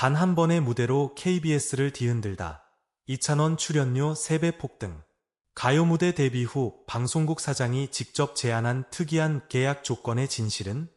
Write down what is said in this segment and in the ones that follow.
단 한 번의 무대로 KBS를 뒤흔들다. 이찬원 출연료 3배 폭등. 가요 무대 데뷔 후 방송국 사장이 직접 제안한 특이한 계약 조건의 진실은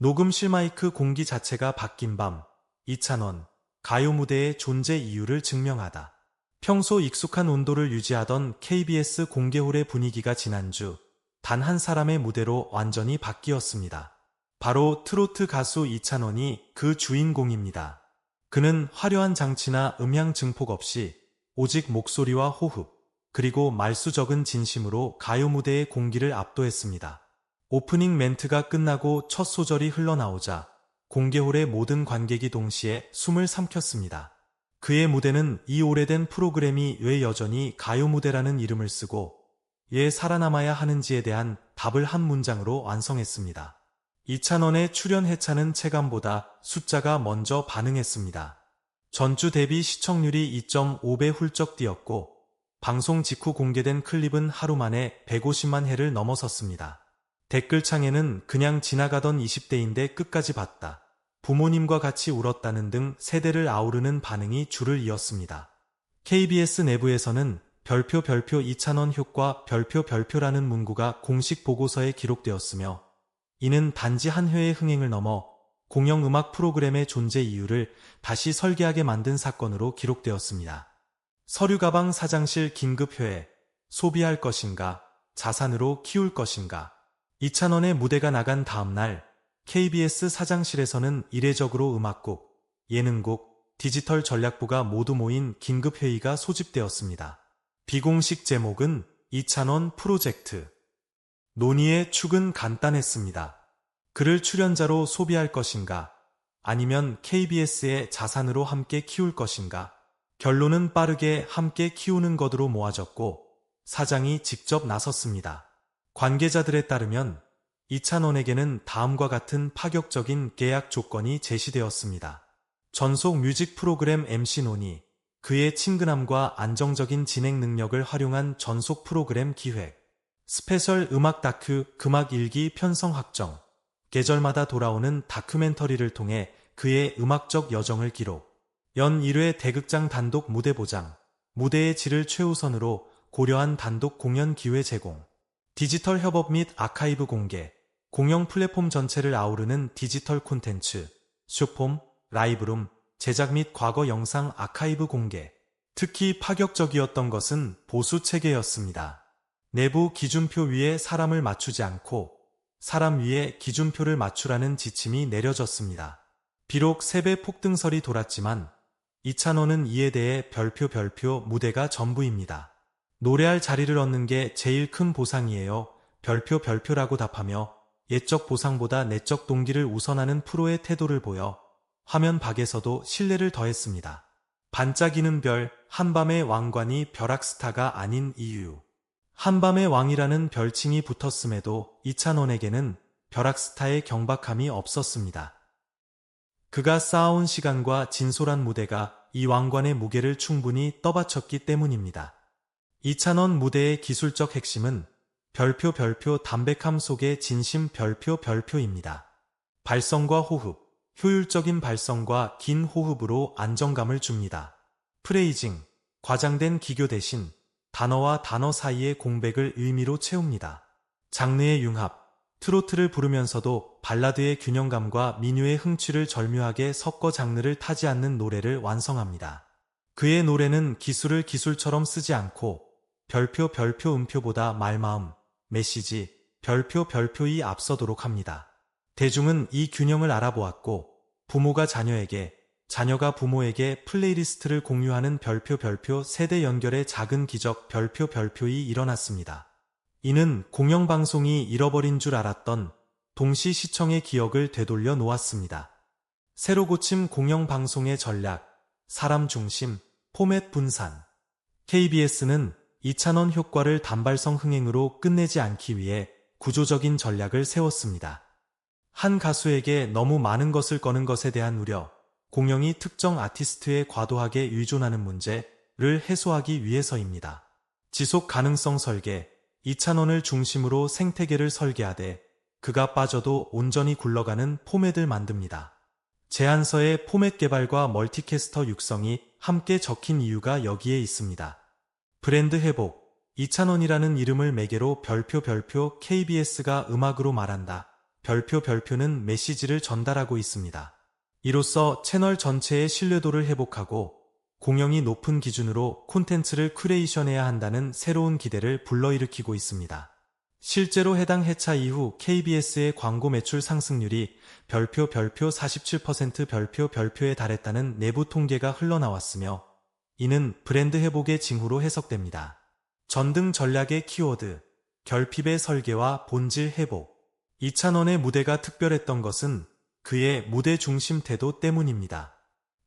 녹음실 마이크 공기 자체가 바뀐 밤 이찬원 가요 무대의 존재 이유를 증명하다. 평소 익숙한 온도를 유지하던 KBS 공개홀의 분위기가 지난주 단 한 사람의 무대로 완전히 바뀌었습니다. 바로 트로트 가수 이찬원이 그 주인공입니다. 그는 화려한 장치나 음향 증폭 없이 오직 목소리와 호흡, 그리고 말수 적은 진심으로 가요 무대의 공기를 압도했습니다. 오프닝 멘트가 끝나고 첫 소절이 흘러나오자 공개홀의 모든 관객이 동시에 숨을 삼켰습니다. 그의 무대는 이 오래된 프로그램이 왜 여전히 가요 무대라는 이름을 쓰고 예 살아남아야 하는지에 대한 답을 한 문장으로 완성했습니다. 이찬원의 출연 회차는 체감보다 숫자가 먼저 반응했습니다. 전주 대비 시청률이 2.5배 훌쩍 뛰었고 방송 직후 공개된 클립은 하루 만에 150만 회를 넘어섰습니다. 댓글창에는 그냥 지나가던 20대인데 끝까지 봤다. 부모님과 같이 울었다는 등 세대를 아우르는 반응이 줄을 이었습니다. KBS 내부에서는 별표 별표 2찬원 효과 별표 별표라는 문구가 공식 보고서에 기록되었으며 이는 단지 한 회의 흥행을 넘어 공영음악 프로그램의 존재 이유를 다시 설계하게 만든 사건으로 기록되었습니다. 서류 가방 사장실 긴급회의, 소비할 것인가, 자산으로 키울 것인가. 2찬원의 무대가 나간 다음날 KBS 사장실에서는 이례적으로 음악국, 예능국, 디지털 전략부가 모두 모인 긴급회의가 소집되었습니다. 비공식 제목은 이찬원 프로젝트. 논의의 축은 간단했습니다. 그를 출연자로 소비할 것인가, 아니면 KBS의 자산으로 함께 키울 것인가. 결론은 빠르게 함께 키우는 것으로 모아졌고 사장이 직접 나섰습니다. 관계자들에 따르면 이찬원에게는 다음과 같은 파격적인 계약 조건이 제시되었습니다. 전속 뮤직 프로그램 MC 논의, 그의 친근함과 안정적인 진행 능력을 활용한 전속 프로그램 기획, 스페셜 음악 다큐 금악 일기 편성 확정, 계절마다 돌아오는 다큐멘터리를 통해 그의 음악적 여정을 기록, 연 1회 대극장 단독 무대 보장, 무대의 질을 최우선으로 고려한 단독 공연 기회 제공, 디지털 협업 및 아카이브 공개, 공영 플랫폼 전체를 아우르는 디지털 콘텐츠, 쇼폼, 라이브룸, 제작 및 과거 영상 아카이브 공개, 특히 파격적이었던 것은 보수 체계였습니다. 내부 기준표 위에 사람을 맞추지 않고 사람 위에 기준표를 맞추라는 지침이 내려졌습니다. 비록 세배 폭등설이 돌았지만 이찬원은 이에 대해 별표 별표 무대가 전부입니다. 노래할 자리를 얻는 게 제일 큰 보상이에요. 별표 별표라고 답하며 예적 보상보다 내적 동기를 우선하는 프로의 태도를 보여 화면 밖에서도 신뢰를 더했습니다. 반짝이는 별, 한밤의 왕관이 벼락스타가 아닌 이유. 한밤의 왕이라는 별칭이 붙었음에도 이찬원에게는 벼락스타의 경박함이 없었습니다. 그가 쌓아온 시간과 진솔한 무대가 이 왕관의 무게를 충분히 떠받쳤기 때문입니다. 이찬원 무대의 기술적 핵심은 별표 별표 담백함 속의 진심 별표 별표입니다. 발성과 호흡, 효율적인 발성과 긴 호흡으로 안정감을 줍니다. 프레이징, 과장된 기교 대신 단어와 단어 사이의 공백을 의미로 채웁니다. 장르의 융합, 트로트를 부르면서도 발라드의 균형감과 민요의 흥취를 절묘하게 섞어 장르를 타지 않는 노래를 완성합니다. 그의 노래는 기술을 기술처럼 쓰지 않고 별표 별표 음표보다 말마음, 메시지, 별표 별표이 앞서도록 합니다. 대중은 이 균형을 알아보았고 부모가 자녀에게, 자녀가 부모에게 플레이리스트를 공유하는 별표 별표 세대 연결의 작은 기적 별표 별표이 일어났습니다. 이는 공영방송이 잃어버린 줄 알았던 동시 시청의 기억을 되돌려 놓았습니다. 새로 고침 공영방송의 전략, 사람 중심, 포맷 분산. KBS는 2차원 효과를 단발성 흥행으로 끝내지 않기 위해 구조적인 전략을 세웠습니다. 한 가수에게 너무 많은 것을 거는 것에 대한 우려, 공영이 특정 아티스트에 과도하게 의존하는 문제를 해소하기 위해서입니다. 지속 가능성 설계, 이찬원을 중심으로 생태계를 설계하되 그가 빠져도 온전히 굴러가는 포맷을 만듭니다. 제안서의 포맷 개발과 멀티캐스터 육성이 함께 적힌 이유가 여기에 있습니다. 브랜드 회복, 이찬원이라는 이름을 매개로 별표 별표 KBS가 음악으로 말한다. 별표 별표는 메시지를 전달하고 있습니다. 이로써 채널 전체의 신뢰도를 회복하고 공영이 높은 기준으로 콘텐츠를 큐레이션해야 한다는 새로운 기대를 불러일으키고 있습니다. 실제로 해당 해차 이후 KBS의 광고 매출 상승률이 별표 별표 47% 별표 별표에 달했다는 내부 통계가 흘러나왔으며 이는 브랜드 회복의 징후로 해석됩니다. 전등 전략의 키워드, 결핍의 설계와 본질 회복. 이찬원의 무대가 특별했던 것은 그의 무대 중심 태도 때문입니다.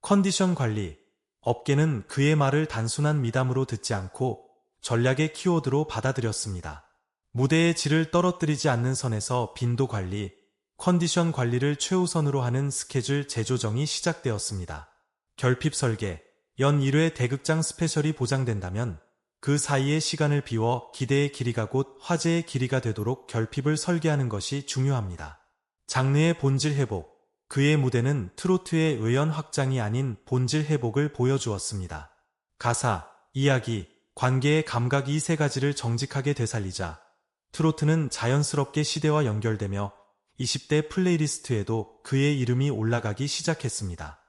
컨디션 관리, 업계는 그의 말을 단순한 미담으로 듣지 않고 전략의 키워드로 받아들였습니다. 무대의 질을 떨어뜨리지 않는 선에서 빈도 관리, 컨디션 관리를 최우선으로 하는 스케줄 재조정이 시작되었습니다. 결핍 설계, 연 1회 대극장 스페셜이 보장된다면 그 사이에 시간을 비워 기대의 길이가 곧 화제의 길이가 되도록 결핍을 설계하는 것이 중요합니다. 장르의 본질 회복, 그의 무대는 트로트의 의연 확장이 아닌 본질 회복을 보여주었습니다. 가사, 이야기, 관계의 감각 이 세 가지를 정직하게 되살리자 트로트는 자연스럽게 시대와 연결되며 20대 플레이리스트에도 그의 이름이 올라가기 시작했습니다.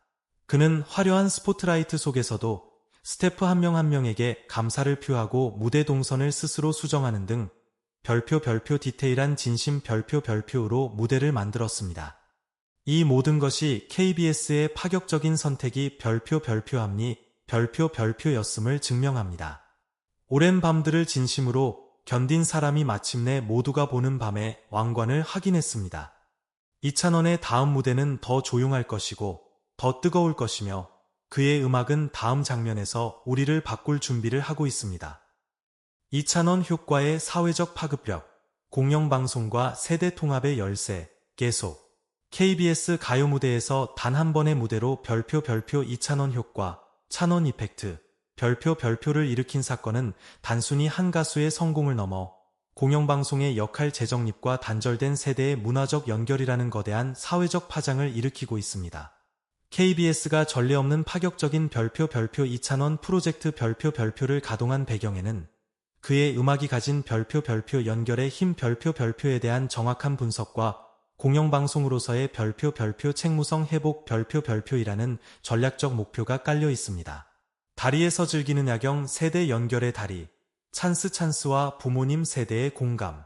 그는 화려한 스포트라이트 속에서도 스태프 한 명한 명에게 감사를 표하고 무대 동선을 스스로 수정하는 등 별표 별표 디테일한 진심 별표 별표로 무대를 만들었습니다. 이 모든 것이 KBS의 파격적인 선택이 별표 별표함니 별표 별표였음을 증명합니다. 오랜 밤들을 진심으로 견딘 사람이 마침내 모두가 보는 밤에 왕관을 확인했습니다. 이찬원의 다음 무대는 더 조용할 것이고 더 뜨거울 것이며 그의 음악은 다음 장면에서 우리를 바꿀 준비를 하고 있습니다. 이찬원 효과의 사회적 파급력, 공영방송과 세대 통합의 열쇠, 계속 KBS 가요 무대에서 단 한 번의 무대로 별표 별표 이찬원 효과, 찬원 이펙트, 별표 별표를 일으킨 사건은 단순히 한 가수의 성공을 넘어 공영방송의 역할 재정립과 단절된 세대의 문화적 연결이라는 거대한 사회적 파장을 일으키고 있습니다. KBS가 전례 없는 파격적인 별표 별표 이찬원 프로젝트 별표 별표를 가동한 배경에는 그의 음악이 가진 별표 별표 연결의 힘 별표 별표에 대한 정확한 분석과 공영방송으로서의 별표 별표 책무성 회복 별표 별표이라는 전략적 목표가 깔려 있습니다. 다리에서 즐기는 야경 세대 연결의 다리, 찬스 찬스와 부모님 세대의 공감.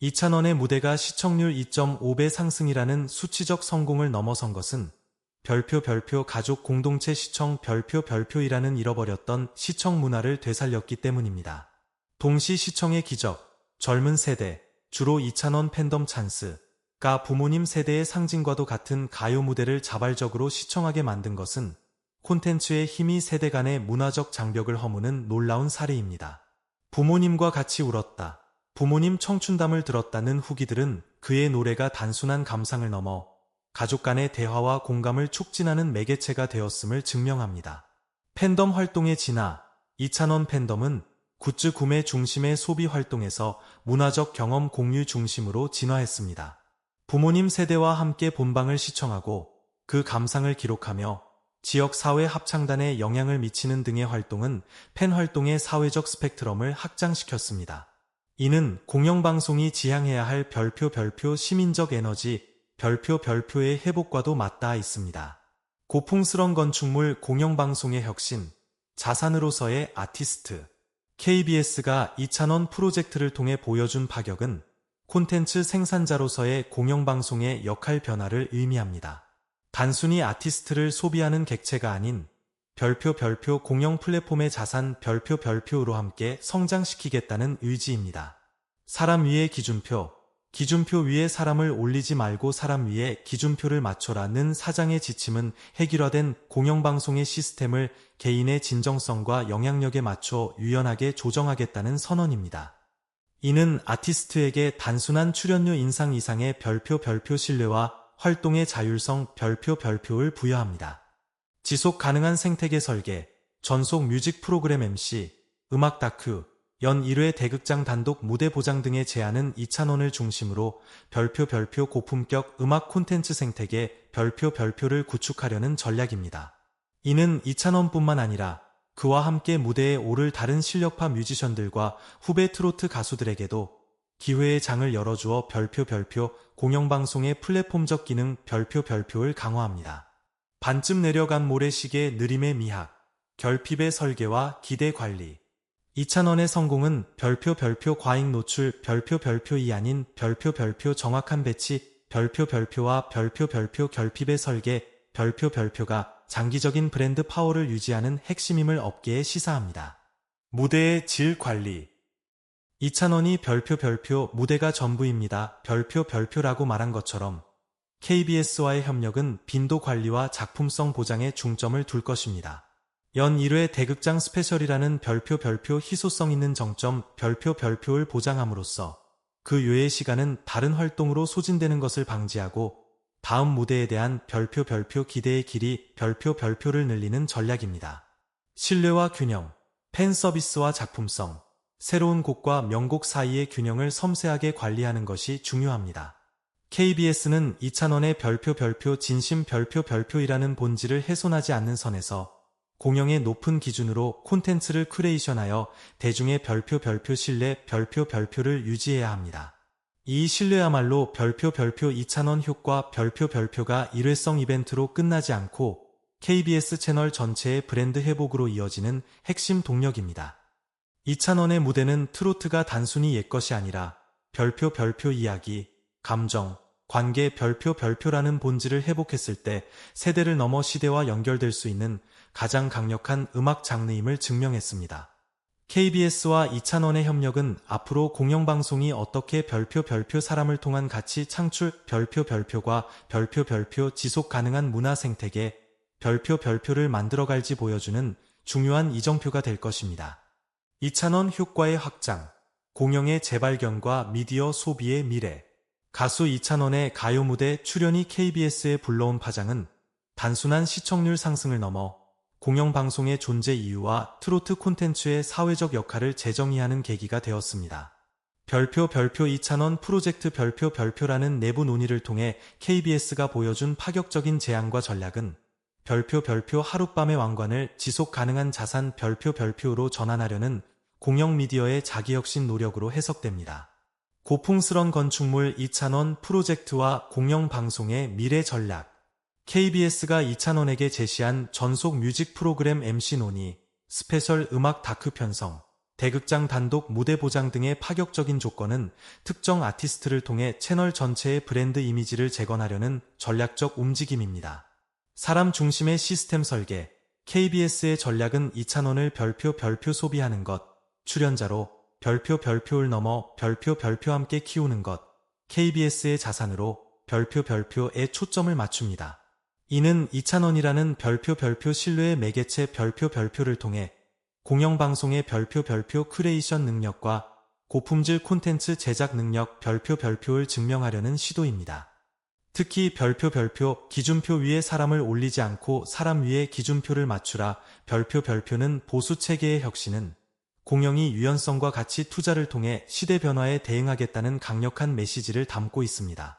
이찬원의 무대가 시청률 2.5배 상승이라는 수치적 성공을 넘어선 것은 별표 별표 가족 공동체 시청 별표 별표이라는 잃어버렸던 시청 문화를 되살렸기 때문입니다. 동시 시청의 기적, 젊은 세대, 주로 이찬원 팬덤 찬스, 가 부모님 세대의 상징과도 같은 가요 무대를 자발적으로 시청하게 만든 것은 콘텐츠의 힘이 세대 간의 문화적 장벽을 허무는 놀라운 사례입니다. 부모님과 같이 울었다. 부모님 청춘담을 들었다는 후기들은 그의 노래가 단순한 감상을 넘어 가족 간의 대화와 공감을 촉진하는 매개체가 되었음을 증명합니다. 팬덤 활동의 진화, 이찬원 팬덤은 굿즈 구매 중심의 소비 활동에서 문화적 경험 공유 중심으로 진화했습니다. 부모님 세대와 함께 본방을 시청하고 그 감상을 기록하며 지역 사회 합창단에 영향을 미치는 등의 활동은 팬 활동의 사회적 스펙트럼을 확장시켰습니다. 이는 공영방송이 지향해야 할 별표 별표 시민적 에너지 별표 별표의 회복과도 맞닿아 있습니다. 고풍스런 건축물 공영방송의 혁신, 자산으로서의 아티스트, KBS가 이찬원 프로젝트를 통해 보여준 파격은 콘텐츠 생산자로서의 공영방송의 역할 변화를 의미합니다. 단순히 아티스트를 소비하는 객체가 아닌 별표 별표 공영 플랫폼의 자산 별표 별표로 함께 성장시키겠다는 의지입니다. 사람 위에 기준표, 기준표 위에 사람을 올리지 말고 사람 위에 기준표를 맞춰라는 사장의 지침은 해결화된 공영방송의 시스템을 개인의 진정성과 영향력에 맞춰 유연하게 조정하겠다는 선언입니다. 이는 아티스트에게 단순한 출연료 인상 이상의 별표 별표 신뢰와 활동의 자율성 별표 별표를 부여합니다. 지속 가능한 생태계 설계, 전속 뮤직 프로그램 MC, 음악 다큐, 연 1회 대극장 단독 무대 보장 등의 제안은 이찬원을 중심으로 별표 별표 고품격 음악 콘텐츠 생태계 별표 별표를 구축하려는 전략입니다. 이는 이찬원뿐만 아니라 그와 함께 무대에 오를 다른 실력파 뮤지션들과 후배 트로트 가수들에게도 기회의 장을 열어주어 별표 별표 공영방송의 플랫폼적 기능 별표 별표를 강화합니다. 반쯤 내려간 모래시계 느림의 미학, 결핍의 설계와 기대 관리. 이찬원의 성공은 별표 별표 과잉 노출 별표 별표이 아닌 별표 별표 정확한 배치 별표 별표와 별표 별표 결핍의 설계 별표 별표가 장기적인 브랜드 파워를 유지하는 핵심임을 업계에 시사합니다. 무대의 질 관리 이찬원이 별표 별표 무대가 전부입니다. 별표 별표라고 말한 것처럼 KBS와의 협력은 빈도 관리와 작품성 보장에 중점을 둘 것입니다. 연 1회 대극장 스페셜이라는 별표 별표 희소성 있는 정점 별표 별표를 보장함으로써 그 외의 시간은 다른 활동으로 소진되는 것을 방지하고 다음 무대에 대한 별표 별표 기대의 길이 별표 별표를 늘리는 전략입니다. 신뢰와 균형, 팬 서비스와 작품성, 새로운 곡과 명곡 사이의 균형을 섬세하게 관리하는 것이 중요합니다. KBS는 이찬원의 별표 별표 진심 별표 별표이라는 본질을 훼손하지 않는 선에서 공영의 높은 기준으로 콘텐츠를 크레이션하여 대중의 별표 별표 신뢰 별표 별표를 유지해야 합니다. 이 신뢰야말로 별표 별표 2,000원 효과 별표 별표가 일회성 이벤트로 끝나지 않고 KBS 채널 전체의 브랜드 회복으로 이어지는 핵심 동력입니다. 2,000원의 무대는 트로트가 단순히 옛것이 아니라 별표 별표 이야기, 감정, 관계 별표 별표라는 본질을 회복했을 때 세대를 넘어 시대와 연결될 수 있는 가장 강력한 음악 장르임을 증명했습니다. KBS와 이찬원의 협력은 앞으로 공영방송이 어떻게 별표 별표 사람을 통한 가치 창출 별표 별표과 별표 별표 지속 가능한 문화 생태계 별표 별표를 만들어갈지 보여주는 중요한 이정표가 될 것입니다. 이찬원 효과의 확장, 공영의 재발견과 미디어 소비의 미래 가수 이찬원의 가요 무대 출연이 KBS에 불러온 파장은 단순한 시청률 상승을 넘어 공영방송의 존재 이유와 트로트 콘텐츠의 사회적 역할을 재정의하는 계기가 되었습니다. 별표 별표 2찬원 프로젝트 별표 별표라는 내부 논의를 통해 KBS가 보여준 파격적인 제안과 전략은 별표 별표 하룻밤의 왕관을 지속 가능한 자산 별표 별표로 전환하려는 공영 미디어의 자기혁신 노력으로 해석됩니다. 고풍스런 건축물 2찬원 프로젝트와 공영 방송의 미래 전략 KBS가 이찬원에게 제시한 전속 뮤직 프로그램 MC 논의, 스페셜 음악 다큐 편성, 대극장 단독 무대 보장 등의 파격적인 조건은 특정 아티스트를 통해 채널 전체의 브랜드 이미지를 재건하려는 전략적 움직임입니다. 사람 중심의 시스템 설계, KBS의 전략은 이찬원을 별표 별표 소비하는 것, 출연자로 별표 별표를 넘어 별표 별표 함께 키우는 것, KBS의 자산으로 별표 별표에 초점을 맞춥니다. 이는 이찬원이라는 별표 별표 신뢰의 매개체 별표 별표를 통해 공영방송의 별표 별표 크레이션 능력과 고품질 콘텐츠 제작 능력 별표 별표를 증명하려는 시도입니다. 특히 별표 별표 기준표 위에 사람을 올리지 않고 사람 위에 기준표를 맞추라 별표 별표는 보수 체계의 혁신은 공영이 유연성과 같이 투자를 통해 시대 변화에 대응하겠다는 강력한 메시지를 담고 있습니다.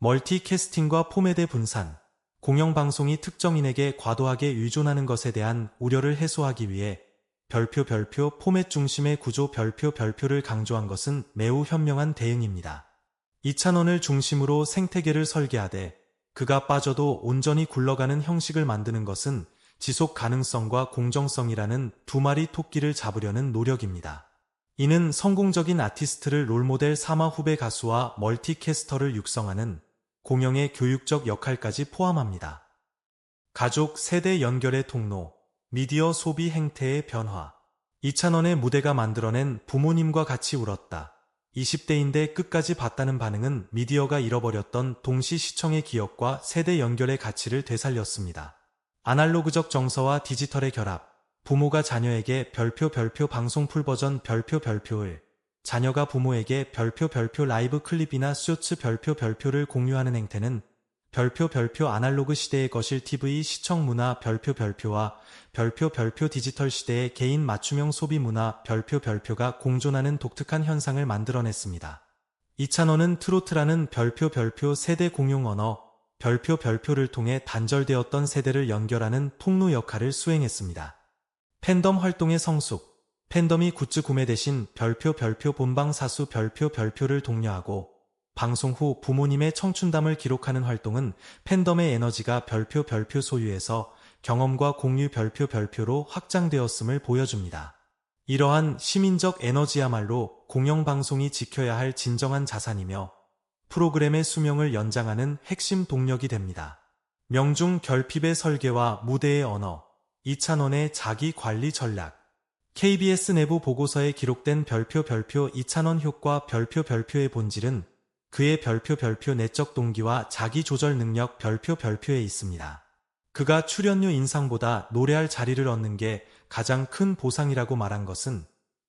멀티캐스팅과 포맷의 분산 공영방송이 특정인에게 과도하게 의존하는 것에 대한 우려를 해소하기 위해 별표 별표 포맷 중심의 구조 별표 별표를 강조한 것은 매우 현명한 대응입니다. 이찬원을 중심으로 생태계를 설계하되 그가 빠져도 온전히 굴러가는 형식을 만드는 것은 지속 가능성과 공정성이라는 두 마리 토끼를 잡으려는 노력입니다. 이는 성공적인 아티스트를 롤모델 삼아 후배 가수와 멀티캐스터를 육성하는 공영의 교육적 역할까지 포함합니다. 가족 세대 연결의 통로, 미디어 소비 행태의 변화. 이찬원의 무대가 만들어낸 부모님과 같이 울었다. 20대인데 끝까지 봤다는 반응은 미디어가 잃어버렸던 동시 시청의 기억과 세대 연결의 가치를 되살렸습니다. 아날로그적 정서와 디지털의 결합, 부모가 자녀에게 별표 별표 방송 풀 버전 별표 별표를 자녀가 부모에게 별표 별표 라이브 클립이나 쇼츠 별표 별표를 공유하는 행태는 별표 별표 아날로그 시대의 거실 TV 시청 문화 별표 별표와 별표 별표 디지털 시대의 개인 맞춤형 소비 문화 별표 별표가 공존하는 독특한 현상을 만들어냈습니다. 이찬원은 트로트라는 별표 별표 세대 공용 언어 별표 별표를 통해 단절되었던 세대를 연결하는 통로 역할을 수행했습니다. 팬덤 활동의 성숙, 팬덤이 굿즈 구매 대신 별표 별표 본방 사수 별표 별표를 독려하고 방송 후 부모님의 청춘담을 기록하는 활동은 팬덤의 에너지가 별표 별표 소유에서 경험과 공유 별표 별표로 확장되었음을 보여줍니다. 이러한 시민적 에너지야말로 공영방송이 지켜야 할 진정한 자산이며 프로그램의 수명을 연장하는 핵심 동력이 됩니다. 명중 결핍의 설계와 무대의 언어, 이찬원의 자기 관리 전략, KBS 내부 보고서에 기록된 별표 별표 이찬원 효과 별표 별표의 본질은 그의 별표 별표 내적 동기와 자기 조절 능력 별표 별표에 있습니다. 그가 출연료 인상보다 노래할 자리를 얻는 게 가장 큰 보상이라고 말한 것은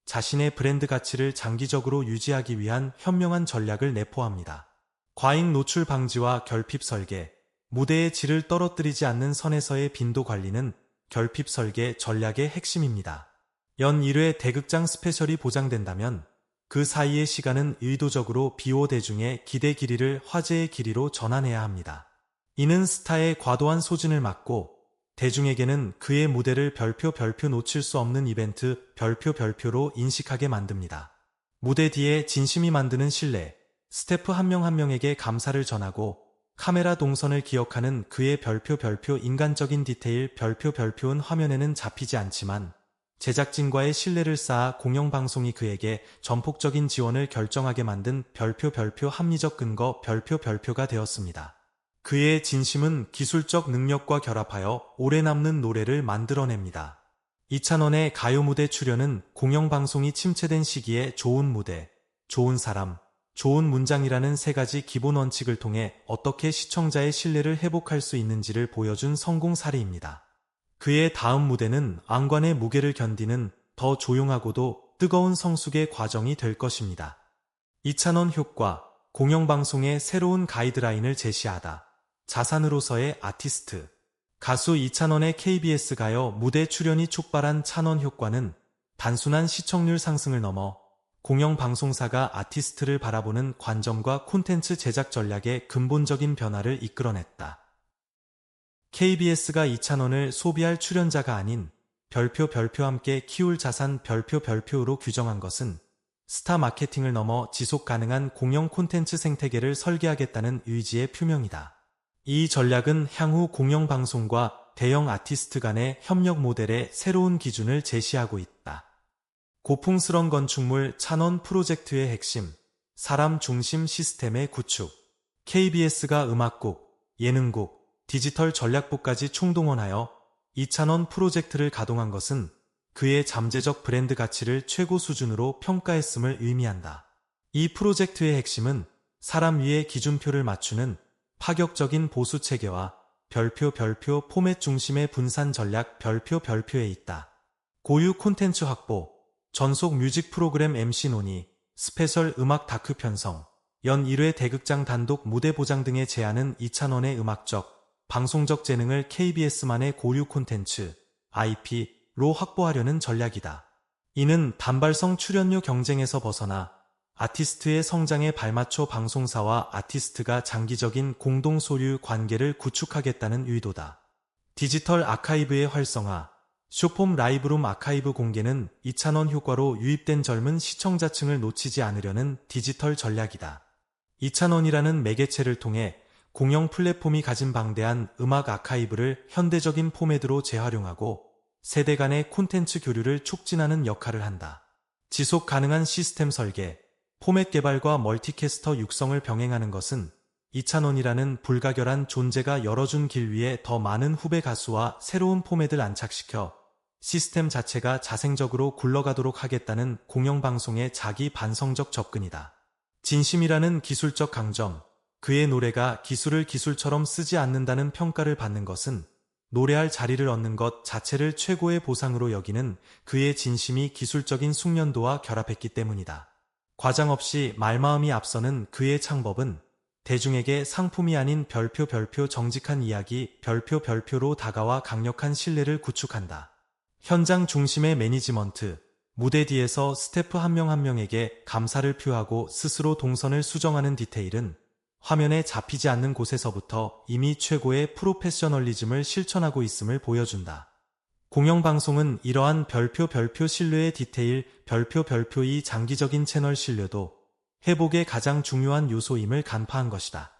자신의 브랜드 가치를 장기적으로 유지하기 위한 현명한 전략을 내포합니다. 과잉 노출 방지와 결핍 설계, 무대의 질을 떨어뜨리지 않는 선에서의 빈도 관리는 결핍 설계 전략의 핵심입니다. 연 1회 대극장 스페셜이 보장된다면 그 사이의 시간은 의도적으로 비호 대중의 기대 길이를 화제의 길이로 전환해야 합니다. 이는 스타의 과도한 소진을 막고 대중에게는 그의 무대를 별표 별표 놓칠 수 없는 이벤트 별표 별표로 인식하게 만듭니다. 무대 뒤에 진심이 만드는 신뢰, 스태프 한 명한 명에게 감사를 전하고 카메라 동선을 기억하는 그의 별표 별표 인간적인 디테일 별표 별표는 화면에는 잡히지 않지만 제작진과의 신뢰를 쌓아 공영방송이 그에게 전폭적인 지원을 결정하게 만든 별표 별표 합리적 근거 별표 별표가 되었습니다. 그의 진심은 기술적 능력과 결합하여 오래 남는 노래를 만들어냅니다. 이찬원의 가요 무대 출연은 공영방송이 침체된 시기에 좋은 무대, 좋은 사람, 좋은 문장이라는 세 가지 기본 원칙을 통해 어떻게 시청자의 신뢰를 회복할 수 있는지를 보여준 성공 사례입니다. 그의 다음 무대는 안관의 무게를 견디는 더 조용하고도 뜨거운 성숙의 과정이 될 것입니다. 이찬원 효과, 공영방송의 새로운 가이드라인을 제시하다. 자산으로서의 아티스트. 가수 이찬원의 KBS 가요 무대 출연이 촉발한 찬원 효과는 단순한 시청률 상승을 넘어 공영방송사가 아티스트를 바라보는 관점과 콘텐츠 제작 전략의 근본적인 변화를 이끌어냈다. KBS가 이 찬원을 소비할 출연자가 아닌 별표 별표 함께 키울 자산 별표 별표로 규정한 것은 스타 마케팅을 넘어 지속 가능한 공영 콘텐츠 생태계를 설계하겠다는 의지의 표명이다. 이 전략은 향후 공영방송과 대형 아티스트 간의 협력 모델의 새로운 기준을 제시하고 있다. 고풍스런 건축물 찬원 프로젝트의 핵심, 사람 중심 시스템의 구축, KBS가 음악국, 예능국, 디지털 전략부까지 총동원하여 이찬원 프로젝트를 가동한 것은 그의 잠재적 브랜드 가치를 최고 수준으로 평가했음을 의미한다. 이 프로젝트의 핵심은 사람 위에 기준표를 맞추는 파격적인 보수 체계와 별표 별표 포맷 중심의 분산 전략 별표 별표에 있다. 고유 콘텐츠 확보, 전속 뮤직 프로그램 MC 논의, 스페셜 음악 다큐 편성, 연 1회 대극장 단독 무대 보장 등의 제안은 이찬원의 음악적, 방송적 재능을 KBS만의 고유 콘텐츠, IP로 확보하려는 전략이다. 이는 단발성 출연료 경쟁에서 벗어나 아티스트의 성장에 발맞춰 방송사와 아티스트가 장기적인 공동 소유 관계를 구축하겠다는 의도다. 디지털 아카이브의 활성화, 쇼폼 라이브룸 아카이브 공개는 2차원 효과로 유입된 젊은 시청자층을 놓치지 않으려는 디지털 전략이다. 2차원이라는 매개체를 통해 공영 플랫폼이 가진 방대한 음악 아카이브를 현대적인 포맷으로 재활용하고 세대 간의 콘텐츠 교류를 촉진하는 역할을 한다. 지속 가능한 시스템 설계, 포맷 개발과 멀티캐스터 육성을 병행하는 것은 이찬원이라는 불가결한 존재가 열어준 길 위에 더 많은 후배 가수와 새로운 포맷을 안착시켜 시스템 자체가 자생적으로 굴러가도록 하겠다는 공영방송의 자기 반성적 접근이다. 진심이라는 기술적 강점, 그의 노래가 기술을 기술처럼 쓰지 않는다는 평가를 받는 것은 노래할 자리를 얻는 것 자체를 최고의 보상으로 여기는 그의 진심이 기술적인 숙련도와 결합했기 때문이다. 과장 없이 말마음이 앞서는 그의 창법은 대중에게 상품이 아닌 별표 별표 정직한 이야기 별표 별표로 다가와 강력한 신뢰를 구축한다. 현장 중심의 매니지먼트, 무대 뒤에서 스태프 한 명한 명에게 감사를 표하고 스스로 동선을 수정하는 디테일은 화면에 잡히지 않는 곳에서부터 이미 최고의 프로페셔널리즘을 실천하고 있음을 보여준다. 공영방송은 이러한 별표 별표 신뢰의 디테일 별표 별표의 장기적인 채널 신뢰도 회복의 가장 중요한 요소임을 간파한 것이다.